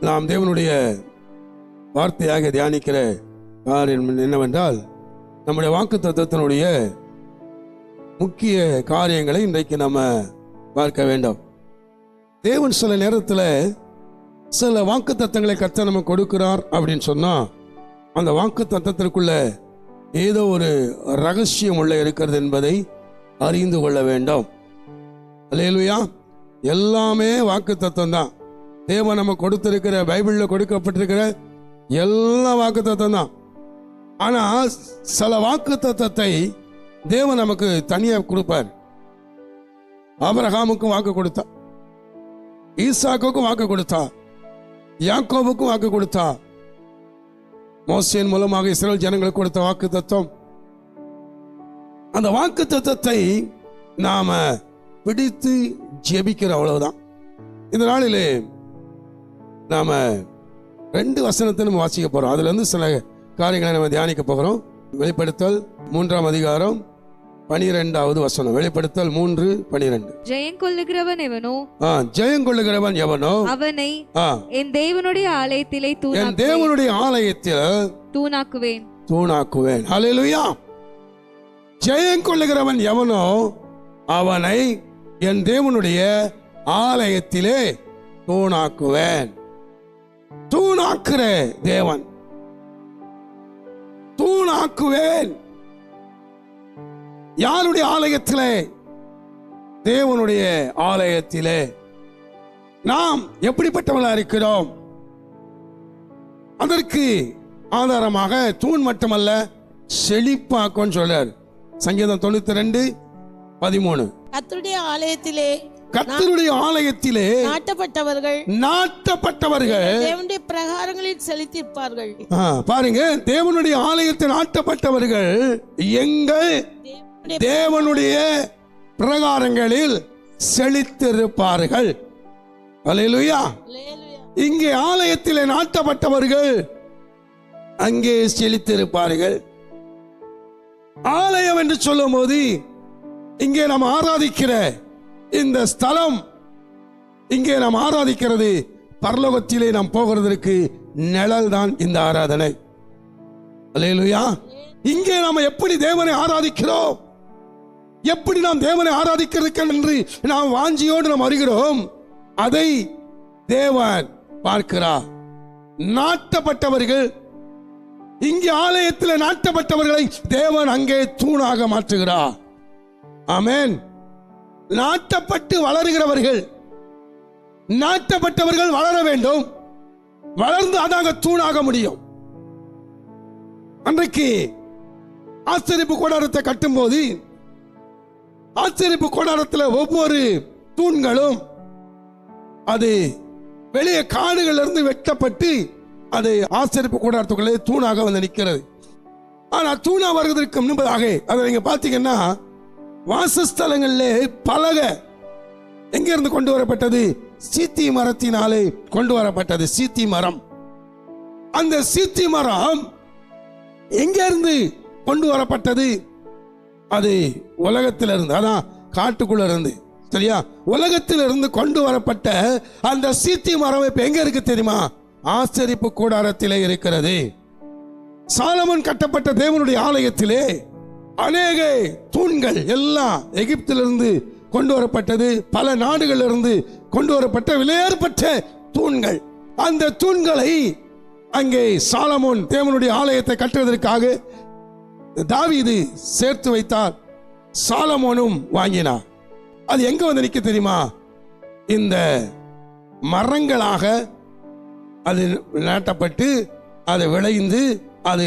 நாம் தேவனுடைய வார்த்தையாக தியானிக்கிற காரியம் என்னவென்றால் நம்முடைய வாக்கு தத்துவத்தினுடைய முக்கிய காரியங்களை இன்றைக்கு நம்ம பார்க்க வேண்டும். தேவன் சில நேரத்தில் சில வாக்கு தத்தங்களை கத்த நம்ம கொடுக்கிறார் அப்படின்னு சொன்னால் அந்த வாக்கு தத்தத்திற்குள்ள ஏதோ ஒரு ரகசியம் உள்ள இருக்கிறது என்பதை அறிந்து கொள்ள வேண்டும். அல்லேலூயா. எல்லாமே வாக்கு தத்துவம் தான். தேவன் நம்ம கொடுத்திருக்கிற பைபிளில் கொடுக்கப்பட்டிருக்கிற எல்லா வாக்கு தத்துவம் தான். ஆனா சில வாக்கு தத்துவத்தை தேவன் நமக்கு தனியாக கொடுப்பார். ஆபிரகாமுக்கும் வாக்கு கொடுத்தா ஈசாக்குக்கும் வாக்கு கொடுத்தா யாக்கோவுக்கும் வாக்கு கொடுத்தா மோசியன் மூலமாக இஸ்ரேல் ஜனங்களுக்கு கொடுத்த வாக்கு தத்துவம் அந்த வாக்கு தத்துவத்தை நாம பிடித்து ஜெபிக்கிற அவ்வளவுதான். இந்த நாளிலே நாம ரெண்டு வசனத்தை நம்ம வாசிக்க போறோம். அதுல இருந்து சில காரியங்களை நம்ம தியானிக்க போகிறோம். வெளிப்படுத்தல் மூன்றாம் அதிகாரம் பனிரெண்டாவது வசனம். வெளிப்படுத்தல் மூன்று பனிரெண்டு. ஜெயங்கொள்ளுகிறவன் எவனோ? ஆ ஜெயம் கொள்ளுகிறவன் எவனோ? அவனை என் தேவனுடைய ஆலயத்திலே என் தேவனுடைய ஆலயத்தில் தூணாக்குவேன். தூணாக்குவேன். ஹalleluya. ஜெயம் கொள்ளுகிறவன் எவனோ? அவனை என் தேவனுடைய ஆலயத்திலே தூணாக்குவேன். தூணாக்குற தேவன். தூணாக்குவேன். யாருடைய ஆலயத்திலே? தேவனுடைய ஆலயத்திலே. நாம் எப்படிப்பட்டவர்களா இருக்கிறோம்? அதற்கு ஆதாரமாக தூண் மட்டுமல்ல செழிப்பாக்கும் சொல்றார். சங்கீதம் தொண்ணூத்தி ரெண்டு பதிமூணு. கத்துடைய ஆலயத்திலே கர்த்தருடைய ஆலயத்திலே நாட்டப்பட்டவர்கள் நாட்டப்பட்டவர்கள். தேவனுடைய பிரகாரங்களில் செலுத்திருப்பார்கள் ஆ, பாருங்க தேவனுடைய ஆலயத்தில் நாட்டப்பட்டவர்கள் எங்கள் தேவனுடைய பிரகாரங்களில் செழித்திருப்பார்கள் அல்லேலூயா. இங்கே ஆலயத்திலே நாட்டப்பட்டவர்கள் அங்கே செழித்திருப்பார்கள் ஆலயம் என்று சொல்லும் போது இங்கே நாம் ஆராதிக்கிற இந்த ஸ்தலம் இங்கே நாம் ஆராதிக்கிறது. பரலோகத்திலே நாம் போகிறதற்கு நிழல் தான் இந்த ஆராதனை. அல்லேலூயா. இங்கே நாம் எப்படி தேவனை ஆராதிக்கிறோம்? எப்படி நாம் தேவனை ஆராதிக்கிறதுக்கு என்று நாம் வாஞ்சியோடு நாம் அறிகிறோம். அதை தேவன் பார்க்கிறார். நாட்டப்பட்டவர்கள் இங்கே ஆலயத்தில் நாட்டப்பட்டவர்களை தேவன் அங்கே தூணாக மாற்றுகிறார். ஆமேன். நாட்டப்பட்டு வளருகிறவர்கள். நாட்டப்பட்டவர்கள் வளர வேண்டும். வளர்ந்து அதாக தூணாக முடியும். அன்றைக்கு ஆச்சரிப்பு கூடாரத்தை கட்டும்போது ஆச்சரிப்பு கூடாரத்தில் ஒவ்வொரு தூண்களும் அது வெளியே காடுகளிலிருந்து வெட்டப்பட்டு அது ஆச்சரிப்பு கூடாரத்துக்குள்ளே தூணாக வந்து நிற்கிறது. ஆனால் தூணா வருவதற்கு முன்பதாக அதை நீங்க பாத்தீங்கன்னா வாசஸ்தலங்களிலே பலக எங்கிருந்து கொண்டு வரப்பட்டது? சீத்தி மரத்தினாலே கொண்டு வரப்பட்டது சீத்தி மரம். அந்த சீத்தி மரம் எங்கிருந்து கொண்டு வரப்பட்டது? அது உலகத்திலிருந்து அதான் காட்டுக்குள்ள இருந்து சரியா? உலகத்திலிருந்து கொண்டு வரப்பட்ட அந்த சீத்தி மரம் இப்ப எங்க இருக்கு தெரியுமா? ஆச்சரிப்பு கூடாரத்திலே இருக்கிறது. சாலமன் கட்டப்பட்ட தேவனுடைய ஆலயத்திலே அநேக தூண்கள் எல்லாம் எகிப்திலிருந்து கொண்டு வரப்பட்டது பல நாடுகளிலிருந்து கொண்டு வரப்பட்ட விலையேற்பட்ட தூண்கள். அந்த தூண்களை அங்கே சாலமோன் தேவனுடைய ஆலயத்தை கட்டுவதற்காக தாவீது சேர்த்து வைத்தார். சாலமோனும் வாங்கினார் அது எங்க வந்து நிற்க தெரியுமா? இந்த மரங்களாக அது நாட்டப்பட்டு அது விளைந்து அது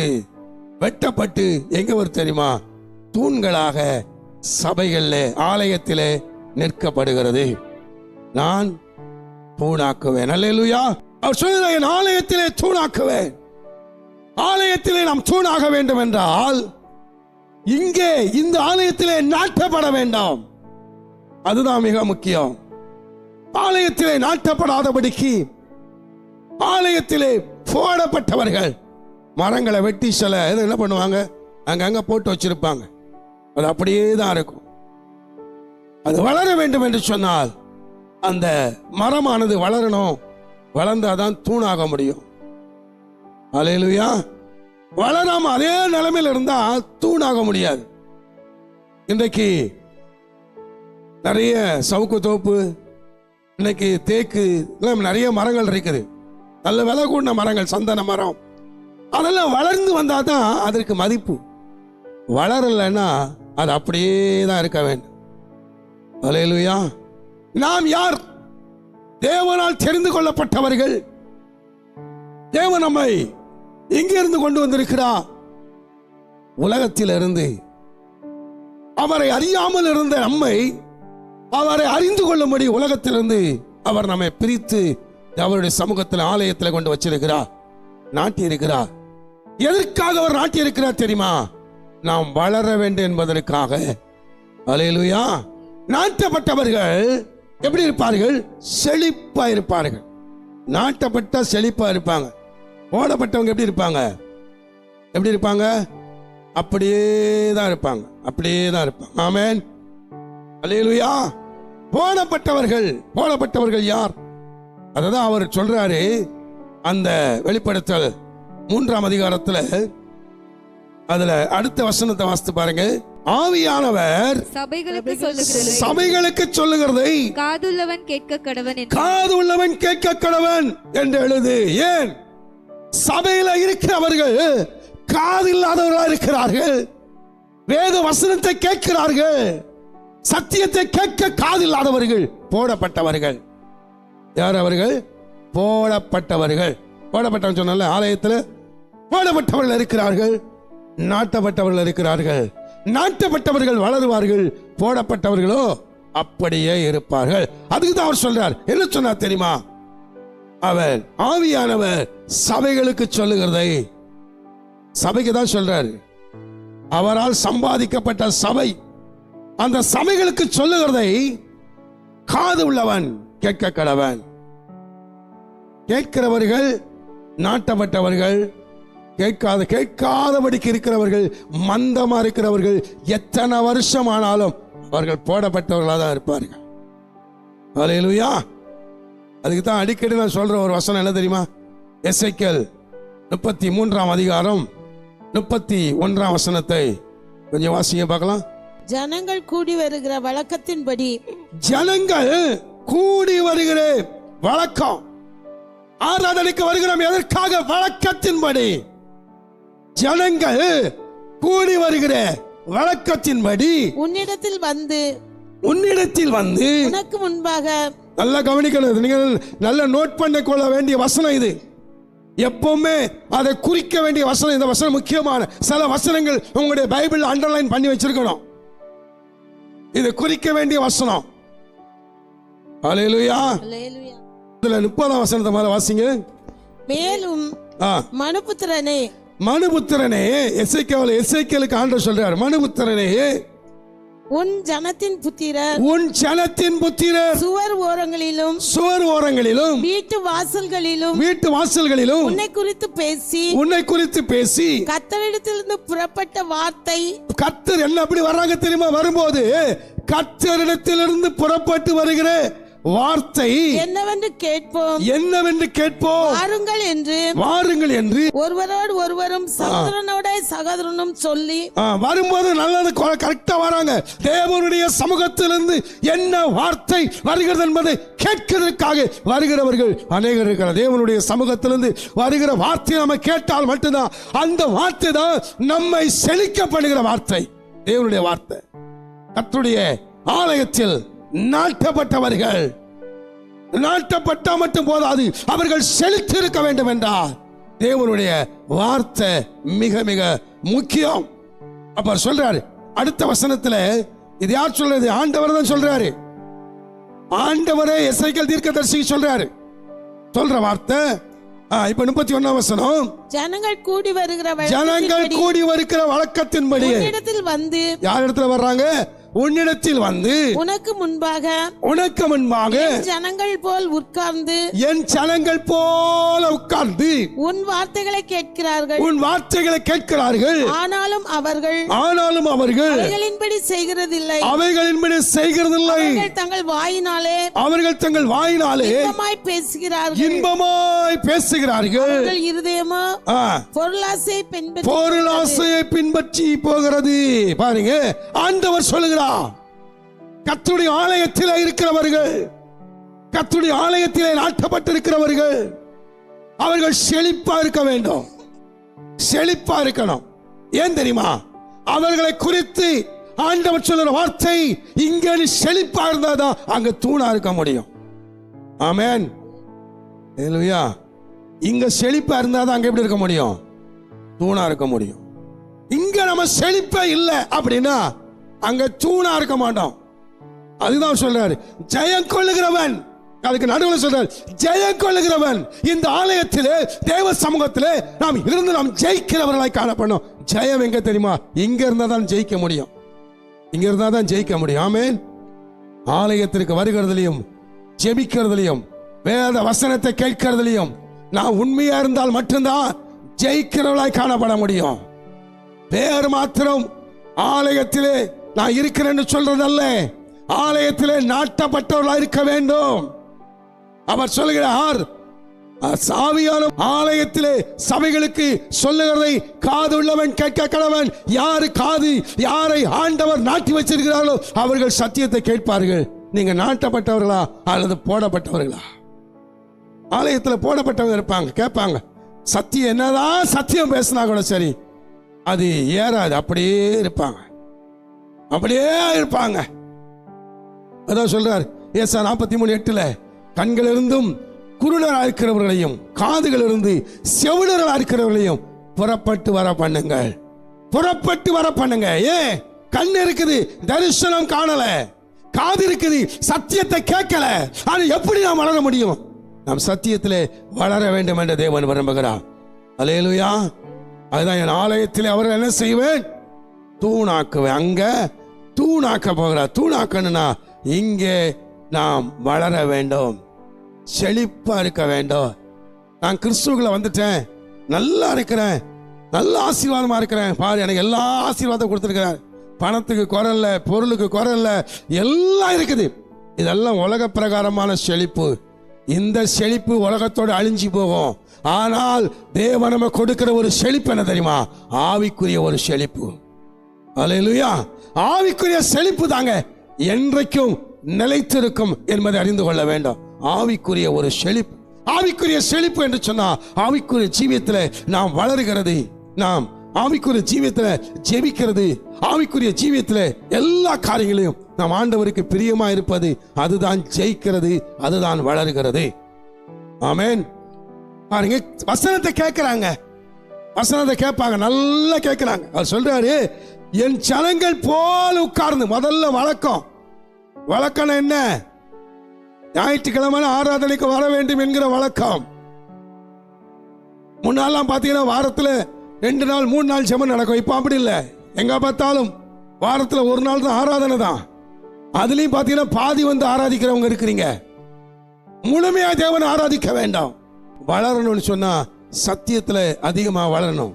வெட்டப்பட்டு எங்க வரும் தெரியுமா? தூண்களாக சபைகளில் ஆலயத்திலே நிற்கப்படுகிறது. நான் தூணாக்குவேன். அல்லேலூயா. அவர் சொல்கிறார் என் ஆலயத்திலே தூணாக்குவேன். ஆலயத்திலே நாம் தூணாக வேண்டும் என்றால் இங்கே இந்த ஆலயத்திலே நாட்டப்பட வேண்டாம். அதுதான் மிக முக்கியம். ஆலயத்திலே நாட்டப்படாதபடிக்கு ஆலயத்திலே போடப்பட்டவர்கள். மரங்களை வெட்டி சில இது என்ன பண்ணுவாங்க? அங்கங்க போட்டு வச்சிருப்பாங்க. அது அப்படியே தான் இருக்கும். அது வளர வேண்டும் என்று சொன்னால் அந்த மரமானது வளரணும். வளர்ந்தாதான் தூணாக முடியும். அலையிலுயா வளராம அதே நிலைமையில் இருந்தா தூணாக முடியாது. இன்றைக்கு நிறைய சவுக்கு தோப்பு இன்னைக்கு தேக்கு எல்லாம் நிறைய மரங்கள் இருக்குது. நல்ல விலை கூடின மரங்கள் சந்தன மரம். அதெல்லாம் வளர்ந்து வந்தாதான் தான் அதற்கு மதிப்பு. வளரலைன்னா அது அப்படியே தான் இருக்க வேண்டும். அலையலுயா. நாம் யார்? தேவனால் தெரிந்து கொள்ளப்பட்டவர்கள். தேவன் நம்மை எங்கிருந்து கொண்டு வந்திருக்கிறார்? உலகத்திலிருந்து. அவரை அறியாமல் இருந்த நம்மை அவரை அறிந்து கொள்ளும்படி உலகத்திலிருந்து அவர் நம்மை பிரித்து அவருடைய சமூகத்தில் ஆலயத்தில் கொண்டு வச்சிருக்கிறார். நாட்டி இருக்கிறார் எதற்காக அவர் நாட்டி இருக்கிறார் தெரியுமா? நாம் வளர வேண்டும் என்பதற்காக. அலையலுயா. நாட்டப்பட்டவர்கள் எப்படி இருப்பார்கள்? செழிப்பா இருப்பார்கள். நாட்டப்பட்ட செழிப்பா இருப்பாங்க. போடப்பட்டவங்க எப்படி இருப்பாங்க? எப்படி இருப்பாங்க? அப்படியே தான் இருப்பாங்க. அப்படியே தான் இருப்பாங்க. ஆமேன். அல்லேலூயா போடப்பட்டவர்கள். போடப்பட்டவர்கள் யார்? அதான் அவர் சொல்றாரு. அந்த வெளிப்படுத்தல் மூன்றாம் அதிகாரத்தில் அதுல அடுத்த வசனத்தை வாசித்து பாருங்க. ஆவியானவர் சபைகளுக்கு சொல்லுகிறது. காதுள்ளவன் கேட்க கடவன் காது உள்ளவன் கேட்க கடவன் என்று எழுது. ஏன்? சபையில இருக்கிறவர்கள் காது இல்லாதவர்களா இருக்கிறார்கள். வேத வசனத்தை கேட்கிறார்கள். சத்தியத்தை கேட்க காது இல்லாதவர்கள் போடப்பட்டவர்கள். யார் அவர்கள்? போடப்பட்டவர்கள். போடப்பட்டவன் சொன்னால ஆலயத்தில் போடப்பட்டவர்கள் இருக்கிறார்கள். நாட்டப்பட்டவர்கள் இருக்கிறார்கள். நாட்டப்பட்டவர்கள் வளருவார்கள். போடப்பட்டவர்களோ அப்படியே இருப்பார்கள். அதுக்கு தான் அவர் சொல்றார். என்ன சொன்னார் தெரியுமா? அவர் ஆவியானவர் சபைகளுக்கு சொல்லுகிறதை சபைக்கு தான் சொல்றாரு. அவரால் சம்பாதிக்கப்பட்ட சபை அந்த சபைகளுக்கு சொல்லுகிறதை காது உள்ளவன் கேட்க கடவன் கேட்கிறவர்கள் நாட்டப்பட்டவர்கள் கேட்காத கேட்காதபடிக்கு இருக்கிறவர்கள் மந்தமா இருக்கிறவர்கள் எத்தனை வருஷம் ஆனாலும் அவர்கள் போடப்பட்டவர்களாக தான் இருப்பார்கள். அலையலுயா அதுக்கு தான் அடிக்கடி நான் சொல்ற ஒரு வசனம் என்ன தெரியுமா? எஸ்ஐக்கல் முப்பத்தி மூன்றாம் அதிகாரம் முப்பத்தி ஒன்றாம் வசனத்தை கொஞ்சம் வாசிங்க பார்க்கலாம். ஜனங்கள் கூடி வருகிற வழக்கத்தின்படி ஜனங்கள் கூடி வருகிற வழக்கம். ஆராதனைக்கு வருகிறோம் எதற்காக? வழக்கத்தின்படி. ஜனங்கள் கூடி வருகிற வழக்கத்தின்படி உன்னிடத்தில் வந்து உன்னிடத்தில் வந்து உனக்கு முன்பாக நல்லா கவனிக்கணும். நீங்கள் நல்ல நோட் பண்ண கொள்ள வேண்டிய வசனம் இது. எப்பவுமே அதை குறிக்க வேண்டிய வசனம் இந்த வசனம் முக்கியமான சில வசனங்கள் உங்களுடைய பைபிள் அண்டர்லைன் பண்ணி வச்சிருக்கணும். இது குறிக்க வேண்டிய வசனம். அலையலுயா. இதுல முப்பதாம் வசனத்தை மேல வாசிங்க. மேலும் மனுபுத்திரனே மனுபுத்திரனே எசைக்கேவல எசைக்கேலுக்கு ஆண்டவர் சொல்றார் மனுபுத்திரனே உன் ஜனத்தின் புத்திரர் உன் ஜனத்தின் புத்திரர் சுவர் ஓரங்களிலும் சுவர் ஓரங்களிலும் வீட்டு வாசல்களிலும் வீட்டு வாசல்களிலும் உன்னை குறித்து பேசி உன்னை குறித்து பேசி கத்தரிடத்திலிருந்து புறப்பட்ட வார்த்தை கர்த்தர் என்ன அப்படி வர்றாங்க தெரியுமா? வரும்போது கர்த்தரிடத்திலிருந்து புறப்பட்டு வருகிற வார்த்தை என்னவென்று கேட்போம்? என்னவென்று கேட்போம்? வாருங்கள் என்று வாருங்கள் என்று ஒருவரோடு ஒருவரும் சகோதரனோட சகோதரனும் சொல்லி வரும்போது நல்லது கரெக்டா வராங்க. தேவனுடைய சமூகத்திலிருந்து என்ன வார்த்தை வருகிறது என்பதை கேட்கிறதுக்காக வருகிறவர்கள் அநேகர் இருக்கிறார். தேவனுடைய சமூகத்திலிருந்து வருகிற வார்த்தை நம்ம கேட்டால் மட்டும்தான் அந்த வார்த்தை தான் நம்மை செழிக்கப்படுகிற வார்த்தை. தேவனுடைய வார்த்தை. கர்த்தருடைய ஆலயத்தில் நாட்டப்பட்டவர்கள். நாட்டப்பட்டா மட்டும் போதாது. அவர்கள் செழித்து இருக்க வேண்டும் என்றார். தேவனுடைய வார்த்தை மிக மிக முக்கியம். அப்ப சொல்றாரு அடுத்த வசனத்துல இது யார் சொல்றது? ஆண்டவர் தான் சொல்றாரு. ஆண்டவரே எஸ்ஐக்கள் தீர்க்கதரிசி சொல்றாரு. சொல்ற வார்த்தை இப்ப முப்பத்தி ஒன்னாம் வசனம். ஜனங்கள் கூடி வருகிற ஜனங்கள் கூடி வருகிற வழக்கத்தின்படி. உன்னிடத்தில் வந்து யார் இடத்துல வர்றாங்க? உன்னிடத்தில் வந்து உனக்கு முன்பாக உனக்கு முன்பாக ஜனங்கள் போல் உட்கார்ந்து என் ஜனங்கள் போல உட்கார்ந்து உன் வார்த்தைகளை கேட்கிறார்கள். உன் வார்த்தைகளை கேட்கிறார்கள். ஆனாலும் அவர்கள் ஆனாலும் அவர்கள் அவைகளின்படி செய்கிறதில்லை. அவைகளின்படி செய்கிறதில்லை. அவர்கள் தங்கள் வாயினாலே அவர்கள் தங்கள் வாயினாலே இன்பமாய் பேசுகிறார்கள். இன்பமாய் பேசுகிறார்கள். அவர்கள் இருதயமோ ஆ, பொருளாசை பின்பற்றி பொருளாசையை பின்பற்றி போகிறது. பாருங்க ஆண்டவர் சொல்லுகிறார். கத்துடைய ஆலயத்தில் இருக்கிறவர்கள் கத்துடைய ஆலயத்திலே நாட்டப்பட்டிருக்கிறவர்கள் அவர்கள் செழிப்பா இருக்க வேண்டும். செழிப்பா இருக்கணும். ஏன் தெரியுமா? அவர்களை குறித்து ஆண்டவர் சொல்லுற வார்த்தை இங்க செழிப்பா இருந்தாதான் அங்க தூணா இருக்க முடியும். ஆமேன். இல்லையா இங்க செழிப்பா இருந்தாதான் அங்க எப்படி இருக்க முடியும்? தூணா இருக்க முடியும். இங்க நம்ம செழிப்பே இல்லை அப்படின்னா அங்க தூணா இருக்க மாட்டோம் அதுதான் சொல்றாரு. ஜெயம் கொள்ளுகிறவன். அதுக்கு நடுவில் சொல்றாரு. ஜெயம் கொள்ளுகிறவன். இந்த ஆலயத்திலே தேவ சமூகத்திலே நாம் இருந்து நாம் ஜெயிக்கிறவர்களாய் காணப்படும் ஜெயம் எங்க தெரியுமா? இங்க இருந்தா தான் ஜெயிக்க முடியும். இங்க இருந்தா தான் ஜெயிக்க முடியும். ஆமேன். ஆலயத்திற்கு வருகிறதுலையும் ஜெபிக்கிறதுலையும் வேத வசனத்தை கேட்கிறதுலையும் நான் உண்மையா இருந்தால் மட்டும்தான் ஜெயிக்கிறவர்களாய் காணப்பட முடியும். பேர் மாத்திரம் ஆலயத்திலே நான் இருக்கிறேன்னு சொல்றதல்ல. ஆலயத்திலே நாட்டப்பட்டவர்களா இருக்க வேண்டும். அவர் சொல்கிறார் சாவியான ஆலயத்திலே சபைகளுக்கு சொல்லுகிறதை காது உள்ளவன் கேட்க கடவன். யாரு காது யாரை ஆண்டவர் நாட்டி வச்சிருக்கிறார்களோ அவர்கள் சத்தியத்தை கேட்பார்கள். நீங்க நாட்டப்பட்டவர்களா அல்லது போடப்பட்டவர்களா? ஆலயத்தில் போடப்பட்டவங்க இருப்பாங்க கேட்பாங்க. சத்தியம் என்னதான் சத்தியம் பேசினா கூட சரி அது ஏறாது அப்படியே இருப்பாங்க. அப்படியே இருப்பாங்க. அதான் சொல்றார் ஏசா நாற்பத்தி மூணு எட்டுல கண்கள் இருந்தும் குருடராக இருக்கிறவர்களையும் காதுகள் இருந்து செவிடர்களாக இருக்கிறவர்களையும் புறப்பட்டு வர பண்ணுங்கள். புறப்பட்டு வர பண்ணுங்க. ஏன் கண் இருக்குது தரிசனம் காணல. காது இருக்குது சத்தியத்தை கேட்கல. ஆனா எப்படி நாம் வளர முடியும்? நாம் சத்தியத்தில் வளர வேண்டும் என்று தேவன் விரும்புகிறார். அலையலுயா அதுதான் என் ஆலயத்தில் அவர்கள் என்ன செய்வேன்? தூணாக்குவேன். அங்கே தூணாக்க போகிறார் தூணாக்கணும்னா இங்கே நாம் வளர வேண்டும். செழிப்பா இருக்க வேண்டும். நான் கிறிஸ்துவுக்குள்ள வந்துட்டேன். நல்லா இருக்கிறேன். நல்ல ஆசீர்வாதமா இருக்கிறேன். பாரு எனக்கு எல்லா ஆசீர்வாதம் கொடுத்துருக்கிறார். பணத்துக்கு குரல்ல பொருளுக்கு குரல்ல எல்லாம் இருக்குது. இதெல்லாம் உலக பிரகாரமான செழிப்பு. இந்த செழிப்பு உலகத்தோடு அழிஞ்சு போகும். ஆனால் தேவ நம்ம கொடுக்கிற ஒரு செழிப்பு என்ன தெரியுமா? ஆவிக்குரிய ஒரு செழிப்பு. அல்லேலூயா ஆவிக்குரிய செழிப்பு தாங்க என்றைக்கும் நிலைத்திருக்கும் என்பதை அறிந்து கொள்ள வேண்டும். ஆவிக்குரிய ஒரு செழிப்பு. ஆவிக்குரிய செழிப்பு என்று சொன்னா ஆவிக்குரிய ஜீவியத்தில் நாம் வளருகிறது. நாம் ஆவிக்குரிய ஜீவியத்தில் ஜெபிக்கிறது. ஆவிக்குரிய ஜீவியத்தில் எல்லா காரியங்களையும் நாம் ஆண்டவருக்கு பிரியமா இருப்பது அதுதான் ஜெயிக்கிறது அதுதான் வளருகிறது. ஆமேன். பாருங்க வசனத்தை கேட்கிறாங்க. வசனத்தை கேட்பாங்க நல்லா கேட்கிறாங்க. அவர் சொல்றாரு என் ஜனங்கள் போல் உட்கார்ந்து முதல்ல வழக்கம். வழக்கம் என்ன? ஞாயிற்றுக்கிழமை ஆராதனைக்கு வர வேண்டும் என்கிற வழக்கம். முன்னாலாம் பார்த்தீங்கன்னா வாரத்தில் ரெண்டு நாள் மூணு நாள் செம நடக்கும். இப்போ அப்படி இல்லை. எங்கே பார்த்தாலும் வாரத்தில் ஒரு நாள் தான் ஆராதனை தான். அதுலேயும் பார்த்தீங்கன்னா பாதி வந்து ஆராதிக்கிறவங்க இருக்கிறீங்க. முழுமையாக தேவனை ஆராதிக்க வேண்டாம். வளரணும்னு சொன்னால் சத்தியத்தில் அதிகமாக வளரணும்.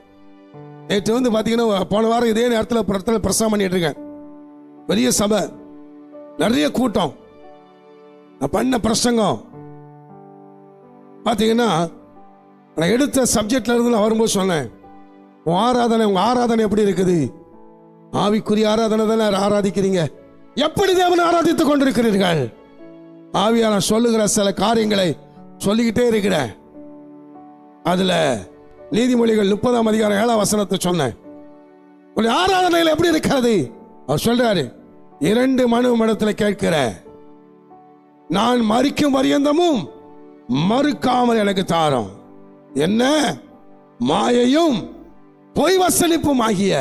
நேற்று வந்து பார்த்தீங்கன்னா போன வாரம் இதே நேரத்தில் இடத்துல பிரசவம் பண்ணிட்டு இருக்கேன். பெரிய சபை. நிறைய கூட்டம். நான் பண்ண பிரசங்கம். பார்த்தீங்கன்னா நான் எடுத்த சப்ஜெக்ட்ல இருந்து நான் வரும்போது சொன்னேன். உன் ஆராதனை உங்க ஆராதனை எப்படி இருக்குது? ஆவிக்குரிய ஆராதனை தானே ஆராதிக்கிறீங்க? எப்படி தேவனை ஆராதித்துக் கொண்டிருக்கிறீர்கள்? ஆவியான சொல்லுகிற சில காரியங்களை சொல்லிக்கிட்டே இருக்கிறேன். அதுல நீதிமொழிகள் முப்பதாம் அதிகாரம் ஏழாம் வசனத்தை சொன்னேன். உன்னுடைய ஆராதனைகள் எப்படி இருக்கிறது? அவர் சொல்றாரு இரண்டு மனு மடத்தில் கேட்கிற நான் மறிக்கும் பரியந்தமும் மறுக்காமல் எனக்கு தாரம். என்ன? மாயையும் பொய் வசனிப்பும் ஆகிய.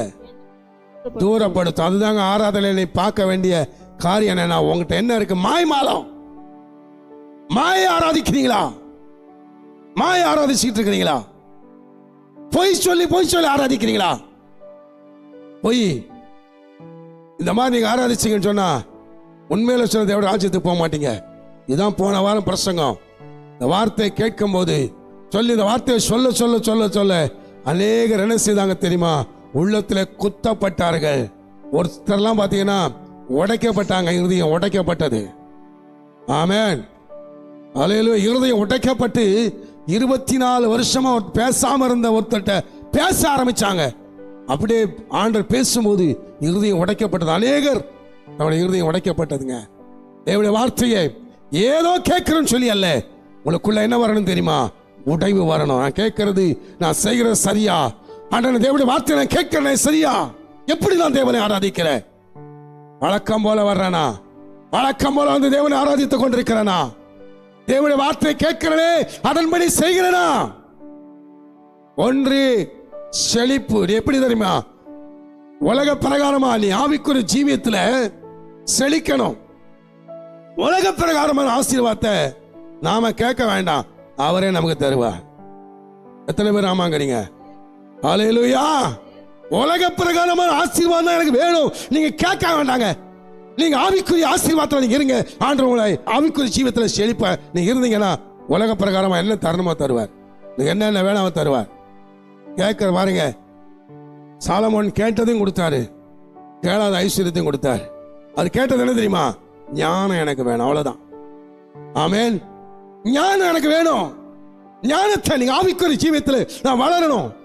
தூரப்படுத்தும். அதுதாங்க ஆராதனை பார்க்க வேண்டிய காரியம் என்ன உங்ககிட்ட என்ன இருக்கு? மாய் மாலம் மாயை ஆராதிக்கிறீங்களா? மாயை ஆராதிச்சுட்டு இருக்கிறீங்களா? பொய் சொல்லி பொய் சொல்லி ஆராதிக்கிறீங்களா? பொய். இந்த மாதிரி நீங்க ஆராதிச்சீங்கன்னு சொன்னா உண்மையில சொன்ன தேவட ராஜ்யத்துக்கு போக மாட்டீங்க. இதுதான் போன வாரம் பிரசங்கம். இந்த வார்த்தையை கேட்கும் போது சொல்லி இந்த வார்த்தையை சொல்ல சொல்ல சொல்ல சொல்ல அநேகர் என்ன செய்தாங்க தெரியுமா? உள்ளத்துல குத்தப்பட்டார்கள். ஒருத்தர்லாம் பார்த்தீங்கன்னா உடைக்கப்பட்டாங்க இருதயம் உடைக்கப்பட்டது. ஆமேன். அலையிலும் இருதயம் உடைக்கப்பட்டு இருபத்தி நாலு வருஷமா பேசாம இருந்த ஒருத்தட்ட பேச ஆரம்பிச்சாங்க. அப்படியே ஆண்டர் பேசும்போது இருதயம் உடைக்கப்பட்டது. அநேகர் நம்முடைய இருதயம் உடைக்கப்பட்டதுங்க. என்னுடைய வார்த்தையை ஏதோ கேட்கிறேன்னு சொல்லி அல்ல. உங்களுக்குள்ள என்ன வரணும் தெரியுமா? உடைவு வரணும். நான் கேட்கறது நான் செய்கிறது சரியா? ஆண்டன தேவனுடைய வார்த்தையை நான் கேட்கிறேன் சரியா? எப்படி நான் தேவனை ஆராதிக்கிறேன்? வழக்கம் போல வர்றேனா? வழக்கம் போல வந்து தேவனை ஆராதித்துக் கொண்டிருக்கிறேனா? தேவனுடைய வார்த்தை கேட்கிறனே அதன்படி செய்கிறனா? ஒன்று செழிப்பு. இது எப்படி தெரியுமா? உலக பிரகாரமா நீ ஆவிக்குரிய ஜீவியத்தில் செழிக்கணும். உலக பிரகாரமான ஆசீர்வாதத்தை நாம கேட்க வேண்டாம். அவரே நமக்கு தருவார். எத்தனை பேர் ஆமாங்கிறீங்க? அலையிலுயா உலக பிரகாரமான ஆசீர்வாதம் எனக்கு வேணும். நீங்க கேட்க வேண்டாங்க. நீங்க ஆவிக்குரிய ஆசீர்வாதத்தில் நீங்க இருங்க. ஆண்டு உங்களை ஆவிக்குரிய ஜீவத்தில் செழிப்ப. நீங்க இருந்தீங்கன்னா உலக பிரகாரமா என்ன தருணமா தருவார். நீங்க என்னென்ன வேணாம தருவார். கேட்கிற பாருங்க. சாலமோன் கேட்டதையும் கொடுத்தாரு. கேளாத ஐஸ்வர்யத்தையும் கொடுத்தாரு. அது கேட்டது என்ன தெரியுமா? ஞானம் எனக்கு வேணும். அவ்வளவுதான். ஆமேன். ஞானம் எனக்கு வேணும். ஞானத்தை நீங்க ஆவிக்குரிய ஜீவியத்தில் நான் வளரணும்.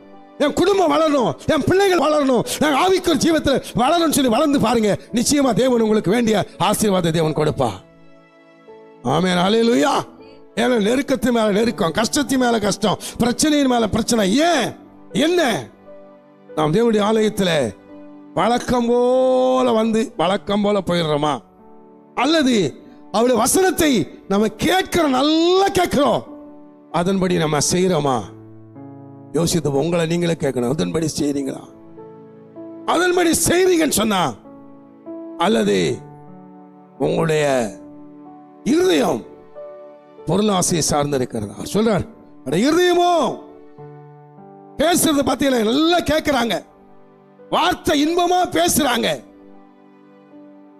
என் குடும்பம் வளரணும் என் பிள்ளைகள் வளரணும் நான் ஆவிக்கும் ஜீவத்தில் வளரணும்னு சொல்லி வளர்ந்து பாருங்க. நிச்சயமா தேவன் உங்களுக்கு வேண்டிய ஆசீர்வாத தேவன் கொடுப்பா. ஆமே நாளே லூயா ஏன்னா நெருக்கத்து மேல நெருக்கம் கஷ்டத்து மேல கஷ்டம் பிரச்சனையின் மேல பிரச்சனை. ஏன்? என்ன? நாம் தேவனுடைய ஆலயத்தில் வழக்கம் போல வந்து வழக்கம் போல போயிடுறோமா? அல்லது அவருடைய வசனத்தை நம்ம கேட்கிறோம் நல்லா கேட்கிறோம். அதன்படி நம்ம செய்யறோமா யோசித்து உங்களை நீங்களே கேட்கணும். அதன்படி செய்றீங்களா? அதன்படி செய்றீங்கன்னு சொன்னா அல்லது உங்களுடைய இருதயம் பொருளாசையை சார்ந்து இருக்கிறதா அவர் சொல்றார். அட இருதயமோ பேசுறது பார்த்தீங்களா நல்லா கேட்கிறாங்க வார்த்தை இன்பமா பேசுறாங்க.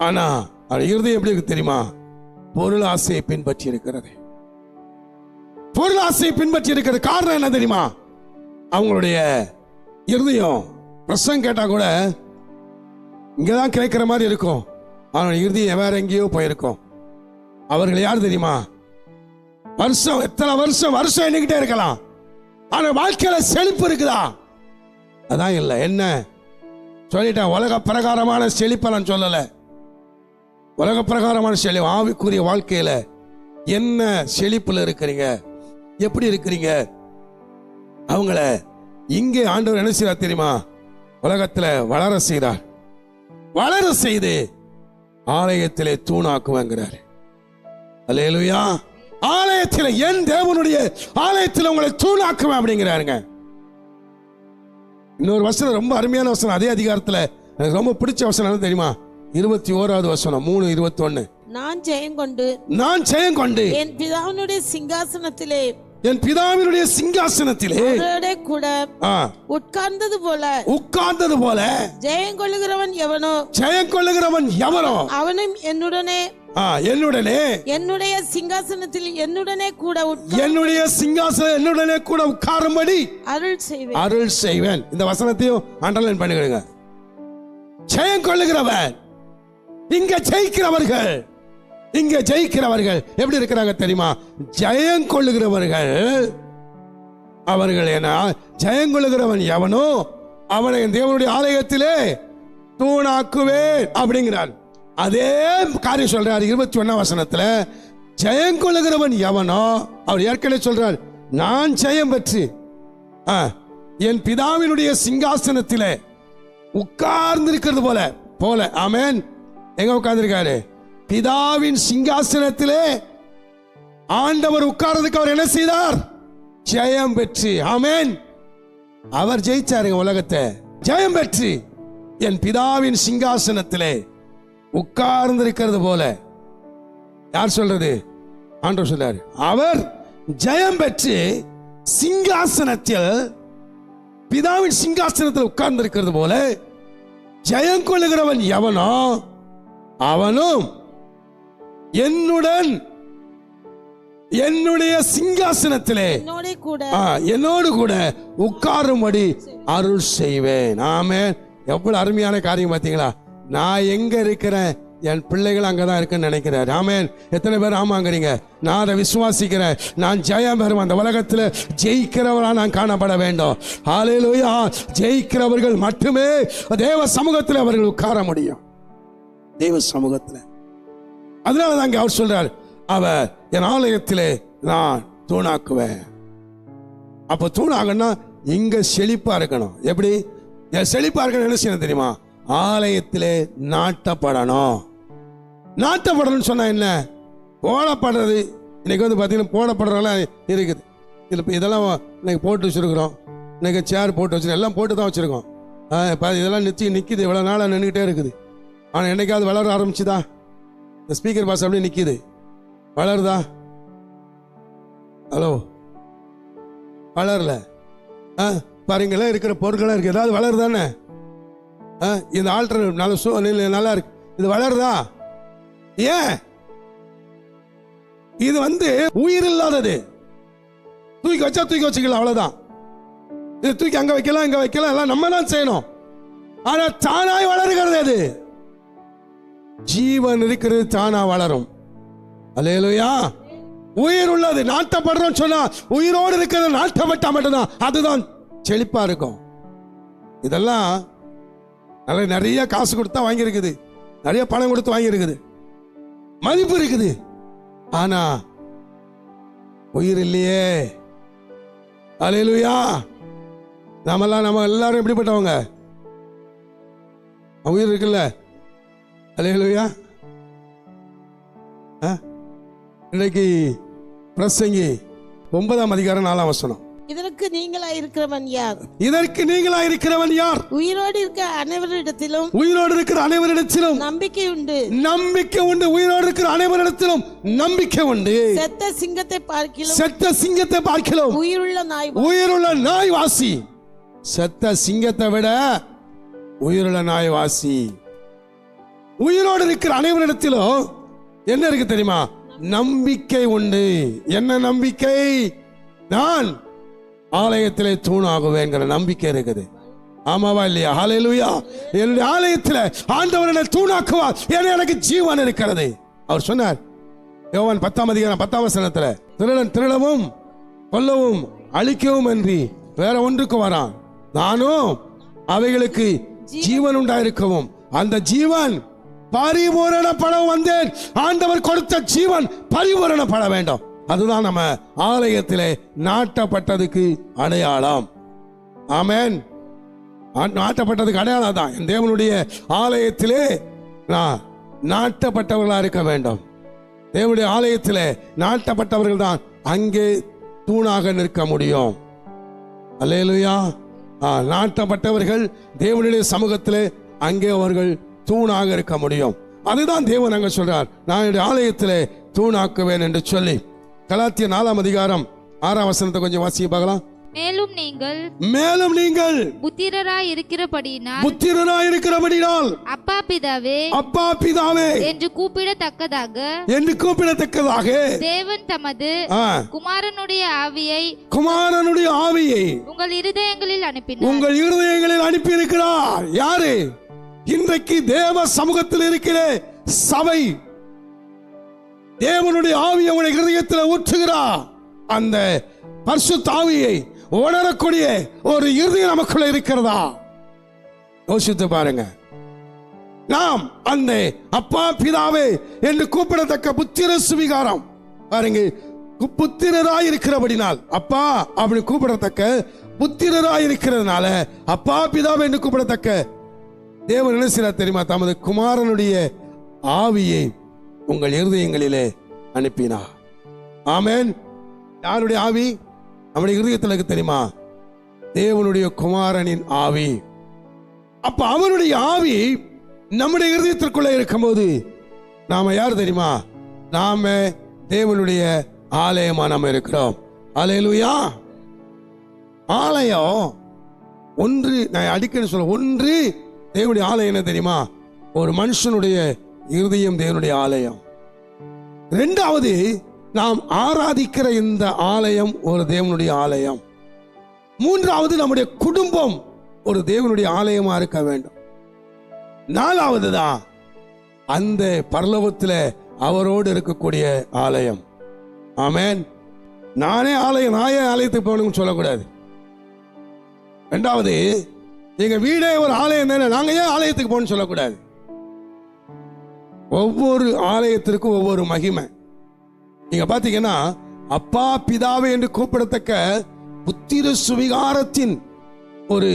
ஆனா அவர் இருதயம் எப்படி இருக்கு தெரியுமா? பொருள் ஆசையை பின்பற்றி இருக்கிறது பொருள் ஆசையை பின்பற்றி இருக்கிறது காரணம் என்ன தெரியுமா? அவங்களுடைய இருதயம் பிரசங்கம் கேட்டால் கூட இங்கே தான் கேட்குற மாதிரி இருக்கும். ஆனால் இருதயம் வேற எங்கேயோ போயிருக்கும். அவர்கள் யார் தெரியுமா? வருஷம் எத்தனை வருஷம் வருஷம் எண்ணிக்கிட்டே இருக்கலாம். ஆனால் வாழ்க்கையில் செழிப்பு இருக்குதா? அதான் இல்லை. என்ன? சொல்லிட்டேன் உலக பிரகாரமான செழிப்பை நான் சொல்லலை. உலக பிரகாரமான செழிப்பு ஆவிக்குரிய வாழ்க்கையில் என்ன செழிப்பில் இருக்கிறீங்க? எப்படி இருக்கிறீங்க? அவங்கள இங்கே ஆண்டவர் என்ன செய்றார் தெரியுமா? உலகத்துல வளர செய்தார். வளர செய்து ஆலயத்திலே தூணாக்குவாங்கிறார். அல்லேலூயா. ஆலயத்தில் என் தேவனுடைய ஆலயத்தில் உங்களை தூணாக்குவேன் அப்படிங்கிறாருங்க. இன்னொரு வசனம் ரொம்ப அருமையான வசனம். அதே அதிகாரத்துல எனக்கு ரொம்ப பிடிச்ச வசனம் என்ன தெரியுமா? இருபத்தி ஓராவது வசனம் மூணு இருபத்தி ஒன்னு நான் ஜெயம் கொண்டு நான் ஜெயம் கொண்டு என் பிதாவினுடைய சிங்காசனத்திலே என் பிதாவினுடைய சிங்காசனத்திலே கூட உட்கார்ந்தது போல. உட்கார்ந்தது போல ஜெயம் கொள்ளுகிறவன் எவனோ? ஜெயம் கொள்ளுகிறவன் எவனோ? அவனும் என்னுடனே. ஆ, என்னுடனே. என்னுடைய சிங்காசனத்தில் என்னுடனே கூட என்னுடைய சிங்காசனம் என்னுடனே கூட உட்காரும்படி அருள் செய்வேன். அருள் செய்வேன். இந்த வசனத்தையும் அண்டர்லைன் பண்ணிக்கிடுங்க. ஜெயம் கொள்ளுகிறவன். இங்க ஜெயிக்கிறவர்கள். இங்க ஜெயிக்கிறவர்கள் எப்படி இருக்கிறாங்க தெரியுமா? ஜெயம் கொள்ளுகிறவர்கள். அவர்கள் என்ன ஜெயம் கொள்ளுகிறவன் எவனோ அவனை என் தேவனுடைய ஆலயத்திலே தூணாக்குவேன் அப்படிங்கிறார். அதே காரியம் சொல்றார் இருபத்தி ஒன்னாம் வசனத்துல ஜெயம் கொள்ளுகிறவன் எவனோ அவர் ஏற்கனவே சொல்றார் நான் ஜெயம் பெற்று ஆ, என் பிதாவினுடைய சிங்காசனத்திலே உட்கார்ந்து இருக்கிறது போல போல ஆமேன். எங்க உட்கார்ந்திருக்காரு? பிதாவின் சிங்காசனத்திலே ஆண்டவர் உட்கார்றதுக்கு அவர் என்ன செய்தார்? ஜெயம் பெற்று. ஆமேன். அவர் ஜெயிச்சாருங்க உலகத்தை. ஜெயம் பெற்று. என் பிதாவின் சிங்காசனத்திலே உட்கார்ந்து இருக்கிறது போல. யார் சொல்றது? ஆண்டவர் சொல்றாரு. அவர் ஜெயம் பெற்று சிங்காசனத்தில் பிதாவின் சிங்காசனத்தில் உட்கார்ந்து இருக்கிறது போல ஜெயம் கொள்ளுகிறவன் எவனோ அவனும் என்னுடன் என்னுடைய சிங்காசனத்திலே என்னோட கூட. ஆ, என்னோடு கூட உட்காரும்படி அருள் செய்வேன். ஆமே எவ்வளவு அருமையான காரியம் பார்த்தீங்களா நான் எங்க இருக்கிறேன்? என் பிள்ளைகள் அங்கதான் இருக்குன்னு நினைக்கிறேன். ஆமேன். எத்தனை பேர் ஆமாங்கிறீங்க? நான் அதை விசுவாசிக்கிறேன். நான் ஜெயம் பெறும் அந்த உலகத்தில் ஜெயிக்கிறவரா நான் காணப்பட வேண்டும். ஹalleluya ஜெயிக்கிறவர்கள் மட்டுமே தேவ சமூகத்தில் அவர்கள் உட்கார முடியும். தேவ சமூகத்தில். அதனால தான் அவர் சொல்றார் அவர் என் ஆலயத்திலே நான் தூணாக்குவேன். அப்ப தூணாகன்னா இங்க செழிப்பா இருக்கணும். எப்படி? என் செழிப்பா இருக்கணும் என்ன செய்யணும் தெரியுமா? ஆலயத்திலே நாட்டப்படணும். நாட்டப்படணும்னு சொன்னா என்ன? போடப்படுறது. இன்னைக்கு வந்து பார்த்தீங்கன்னா போடப்படுறதெல்லாம் இருக்குது. இதில் இப்போ இதெல்லாம் இன்னைக்கு போட்டு வச்சுருக்குறோம். இன்னைக்கு சேர் போட்டு வச்சிருக்கோம். எல்லாம் போட்டு தான் வச்சுருக்கோம். இப்போ இதெல்லாம் நிச்சயம் நிற்கிது இவ்வளோ நாளாக நின்றுக்கிட்டே இருக்குது. ஆனால் என்னைக்காவது வளர ஆரம்பிச்சுதா? இந்த ஸ்பீக்கர் பாஸ் அப்படியே நிற்கிது வளருதா? ஹலோ வளரல. ஆ பாருங்களேன் இருக்கிற பொருட்களாக இருக்குது ஏதாவது வளருதானே? ஆ இந்த ஆல்டர் நல்ல சூ நல்லா இருக்கு. இது வளருதா? ஏன்? இது வந்து உயிர் இல்லாதது. தூக்கி வச்சா தூக்கி வச்சுக்கலாம் அவ்வளவுதான். இது தூக்கி அங்க வைக்கலாம் இங்க வைக்கலாம். எல்லாம் நம்ம தான் செய்யணும். ஆனா தானாய் வளருகிறது அது. ஜீவன் இருக்கிறது தானா வளரும். அல்லேலூயா. உயிர் உள்ளது நாட்டப்படுறோம் சொன்னா உயிரோடு இருக்கிறது நாட்டப்பட்டா மட்டும்தான். அதுதான் செழிப்பா இருக்கும். இதெல்லாம் நல்ல நிறைய காசு கொடுத்தா வாங்கியிருக்குது. நிறைய பணம் கொடுத்து வாங்கியிருக்குது. மதிப்பு இருக்குது. ஆனா உயிர் இல்லையே. அலையலுயா நாமெல்லாம் நம்ம எல்லாரும் எப்படிப்பட்டவங்க? உயிர் இருக்குல்ல. அலையலுயா இன்னைக்கு பிரசங்கி ஒன்பதாம் அதிகாரம் நாலாம் வசனம். இதற்கு நீங்களா இருக்கிறவன் யார்? இதற்கு நீங்களா இருக்கிறவன் யார்? உயிரோடு இருக்க அனைவரிடத்திலும் உயிரோடு இருக்கிற அனைவரிடத்திலும் நம்பிக்கை உண்டு. நம்பிக்கை உண்டு. உயிரோடு இருக்கிற அனைவரிடத்திலும் நம்பிக்கை உண்டு. செத்த சிங்கத்தை பார்க்கிலும் செத்த சிங்கத்தை பார்க்கிறோம் உயிருள்ள நாய் உயிருள்ள நாய் வாசி செத்த சிங்கத்தை விட உயிருள்ள நாய் வாசி உயிரோடு இருக்கிற அனைவரிடத்திலும் என்ன இருக்கு தெரியுமா? நம்பிக்கை உண்டு. என்ன நம்பிக்கை? நான் ஆலயத்திலே தூணாகுவேங்கிற நம்பிக்கை இருக்குது. ஆமாவா இல்லையா? ஹalleluya என்னுடைய ஆலயத்தில் ஆண்டவர் என்னை தூணாக்குவார். ஏன்னா எனக்கு ஜீவன் இருக்கிறது. அவர் சொன்னார் யோவான் பத்தாம் அதிகாரம் பத்தாம் வசனத்துல திருடன் திருடவும் கொல்லவும் அழிக்கவும் என்று வேற ஒன்றுக்கு வரான். நானும் அவைகளுக்கு ஜீவன் உண்டாயிருக்கவும். அந்த ஜீவன் பரிபூரணப்பட வந்தேன். ஆண்டவர் கொடுத்த ஜீவன் பரிபூரணப்பட வேண்டும். அதுதான் நம்ம ஆலயத்திலே நாட்டப்பட்டதுக்கு அடையாளம். ஆமேன். நாட்டப்பட்டதுக்கு அடையாளம் தான். என் தேவனுடைய ஆலயத்திலே நான் நாட்டப்பட்டவர்களா இருக்க வேண்டும். தேவனுடைய ஆலயத்திலே நாட்டப்பட்டவர்கள் தான் அங்கே தூணாக நிற்க முடியும். அல்லேலுயா. ஆ, நாட்டப்பட்டவர்கள் தேவனுடைய சமூகத்திலே அங்கே அவர்கள் தூணாக இருக்க முடியும். அதுதான் தேவன் அங்க சொல்றார். நான் என்னுடைய ஆலயத்திலே தூணாக்குவேன் என்று சொல்லி. கலாத்திய நாலாம் அதிகாரம் ஆறாம் வசனத்தை கொஞ்சம் வாசிக்க பார்க்கலாம். மேலும் நீங்கள் மேலும் நீங்கள் புத்திரராய் இருக்கிறபடியினால் புத்திரனாய் இருக்கிறபடினால் அப்பா பிதாவே அப்பா பிதாவே என்று கூப்பிடத்தக்கதாக என்று கூப்பிடத்தக்கதாக தேவன் தமது குமாரனுடைய ஆவியை குமாரனுடைய ஆவியை உங்கள் இருதயங்களில் அனுப்பினார். உங்கள் இருதயங்களில் அனுப்பி இருக்கிறார் யாரு? இன்றைக்கு தேவ சமூகத்தில் இருக்கிற சபை தேவனுடைய ஆவி உடைய ஹிருதயத்தில் ஊற்றுகிறார் அந்த பர்சு தாவியை உணரக்கூடிய ஒரு இறுதி நமக்குள்ள இருக்கிறதா? யோசித்து பாருங்க. நாம் அந்த அப்பா பிதாவே என்று கூப்பிடத்தக்க புத்திர சுவிகாரம். பாருங்க கு- புத்திரராய் இருக்கிறபடினால் அப்பா அப்படி கூப்பிடத்தக்க புத்திரராய் இருக்கிறதுனால அப்பா பிதாவை என்று கூப்பிடத்தக்க தேவன் என்ன செய்றார் தெரியுமா? தமது குமாரனுடைய ஆவியை உங்கள் இருதயங்களிலே அனுப்பினார். ஆமேன். யாருடைய ஆவி? நம்முடைய இருதயத்தில் இருக்கு தெரியுமா? தேவனுடைய குமாரனின் ஆவி. அப்ப அவனுடைய ஆவி நம்முடைய இருதயத்திற்குள்ள இருக்கும்போது நாம யார் தெரியுமா? நாம தேவனுடைய ஆலயமா நாம இருக்கிறோம். ஆலயலுயா ஆலயம் ஒன்று நான் அடிக்கடி சொல்ல ஒன்று தேவனுடைய ஆலயம் என்ன தெரியுமா? ஒரு மனுஷனுடைய இருதயம் தேவனுடைய ஆலயம். ரெண்டாவது நாம் ஆராதிக்கிற இந்த ஆலயம் ஒரு தேவனுடைய ஆலயம். மூன்றாவது நம்முடைய குடும்பம் ஒரு தேவனுடைய ஆலயமா இருக்க வேண்டும். நாலாவது தான் அந்த பரலோகத்தில் அவரோடு இருக்கக்கூடிய ஆலயம். ஆமேன். நானே ஆலயம் நாயே ஆலயத்துக்கு போகணும்னு சொல்லக்கூடாது. ரெண்டாவது எங்க வீடே ஒரு ஆலயம் தானே? நாங்க ஏன் ஆலயத்துக்கு போகணும்னு சொல்லக்கூடாது? ஒவ்வொரு ஆலயத்திற்கும் ஒவ்வொரு மகிமை. நீங்க பாத்தீங்கன்னா அப்பா பிதாவே என்று கூப்பிடத்தக்க புத்திர சுவிகாரத்தின் ஒரு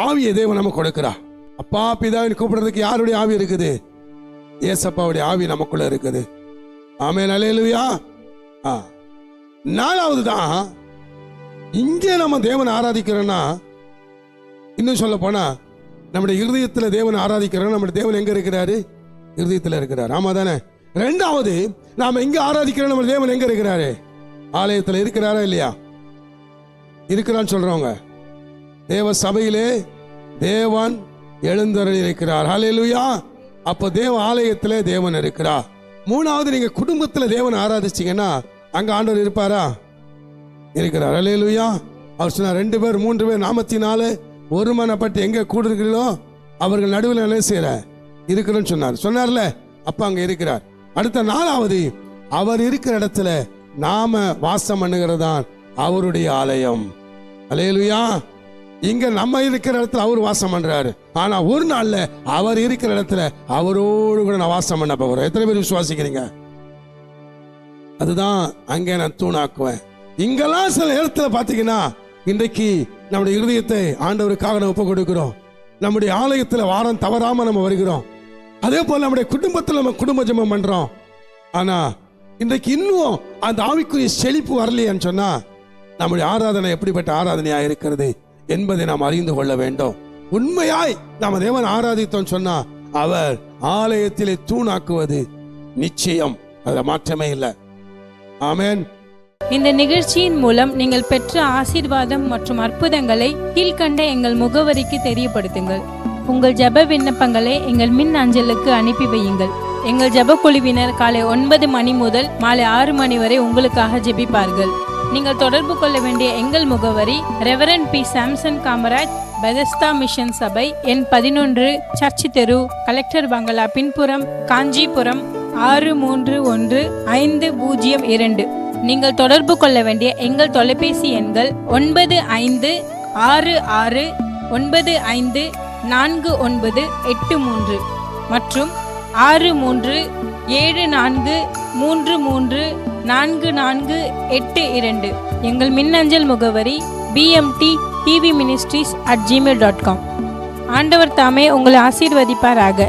ஆவியை தேவன் நமக்கு கொடுக்கிறா அப்பா பிதாவின் கூப்பிடுறதுக்கு யாருடைய ஆவி இருக்குது? ஏசப்பாவுடைய ஆவி நமக்குள்ள இருக்குது. ஆமே அலையலுயா ஆ. நாலாவது தான் இங்கே நம்ம தேவன் ஆராதிக்கிறோன்னா இன்னும் சொல்ல போனா நம்முடைய இருதயத்தில் தேவன் ஆராதிக்கிறோம் நம்முடைய தேவன் எங்க இருக்கிறாரு? இருதயத்தில் இருக்கிறார். ஆமா தானே? ரெண்டாவது நாம எங்க ஆராதிக்கிறோம் நம்ம தேவன் எங்க இருக்கிறாரு? ஆலயத்தில் இருக்கிறாரா இல்லையா? இருக்கிறான்னு சொல்றவங்க. தேவ சபையிலே தேவன் எழுந்தருளி இருக்கிறார். ஹalleluya. அப்போ தேவ ஆலயத்திலே தேவன் இருக்கிறார். மூணாவது நீங்க குடும்பத்தில் தேவன் ஆராதிச்சிங்கன்னா அங்க ஆண்டவர் இருப்பாரா? இருக்கிறார். ஹalleluya. அவர் சொன்னார் ரெண்டு பேர் மூன்று பேர் நாமத்தினாலே ஒரு மனப்பட்டு எங்க அவர்கள் நடுவில் என்ன செய்யற இருக்கிறேன்னு சொன்னார். சொன்னார்ல அப்பா அங்க இருக்கிறார். அடுத்த நாலாவது அவர் இருக்கிற இடத்துல நாம வாசம் பண்ணுகிறதான் அவருடைய ஆலயம். அலையலுயா இங்க நம்ம இருக்கிற இடத்துல அவர் வாசம் பண்றாரு. ஆனா ஒரு நாள்ல அவர் இருக்கிற இடத்துல அவரோடு கூட நான் வாசம் பண்ண போகிறேன் எத்தனை பேர் விசுவாசிக்கிறீங்க? அதுதான் அங்கே நான் தூணாக்குவேன். இங்கெல்லாம் சில இடத்துல பாத்தீங்கன்னா இன்றைக்கு நம்முடைய இருதயத்தை ஆண்டவருக்காக நம்ம ஒப்பு கொடுக்கிறோம். நம்முடைய ஆலயத்தில் வாரம் தவறாமல் நம்ம வருகிறோம். அதே போல் நம்முடைய குடும்பத்தில் நம்ம குடும்ப ஜெபம் பண்ணுறோம் ஆனா இன்றைக்கு இன்னும் அந்த ஆவிக்குரிய செழிப்பு வரலையேன்னு சொன்னா நம்முடைய ஆராதனை எப்படிப்பட்ட ஆராதனையாக இருக்கிறது என்பதை நாம் அறிந்து கொள்ள வேண்டும். உண்மையாய் நாம் தேவன் ஆராதித்தோம் சொன்னா அவர் ஆலயத்திலே தூணாக்குவது நிச்சயம். அதில் மாற்றமே இல்லை. ஆமேன். இந்த நிகழ்ச்சியின் மூலம் நீங்கள் பெற்ற ஆசீர்வாதம் மற்றும் அற்புதங்களை கீழ்கண்ட எங்கள் முகவரிக்கு தெரியப்படுத்துங்கள். உங்கள் ஜெப விண்ணப்பங்களை எங்கள் மின் அஞ்சலுக்கு அனுப்பி வையுங்கள். எங்கள் ஜெப குழுவினர் காலை ஒன்பது மணி முதல் மாலை ஆறு மணி வரை உங்களுக்காக ஜெபிப்பார்கள். நீங்கள் தொடர்பு கொள்ள வேண்டிய எங்கள் முகவரி reverend P Samson Kamaraj Bethesda mission சபை எண் பதினொன்று சர்ச் தெரு கலெக்டர் பங்களா பின்புறம் காஞ்சிபுரம் ஆறு மூன்று ஒன்று ஐந்து பூஜ்ஜியம் இரண்டு. நீங்கள் தொடர்பு கொள்ள வேண்டிய எங்கள் தொலைபேசி எண்கள் ஒன்பது ஐந்து ஆறு ஆறு ஒன்பது ஐந்து நான்கு ஒன்பது எட்டு மூன்று மற்றும் ஆறு மூன்று ஏழு நான்கு மூன்று மூன்று நான்கு நான்கு எட்டு இரண்டு. எங்கள் மின்னஞ்சல் முகவரி BMD TV ministries at Gmail dot com ஆண்டவர் தாமே உங்களை ஆசீர்வதிப்பாராக.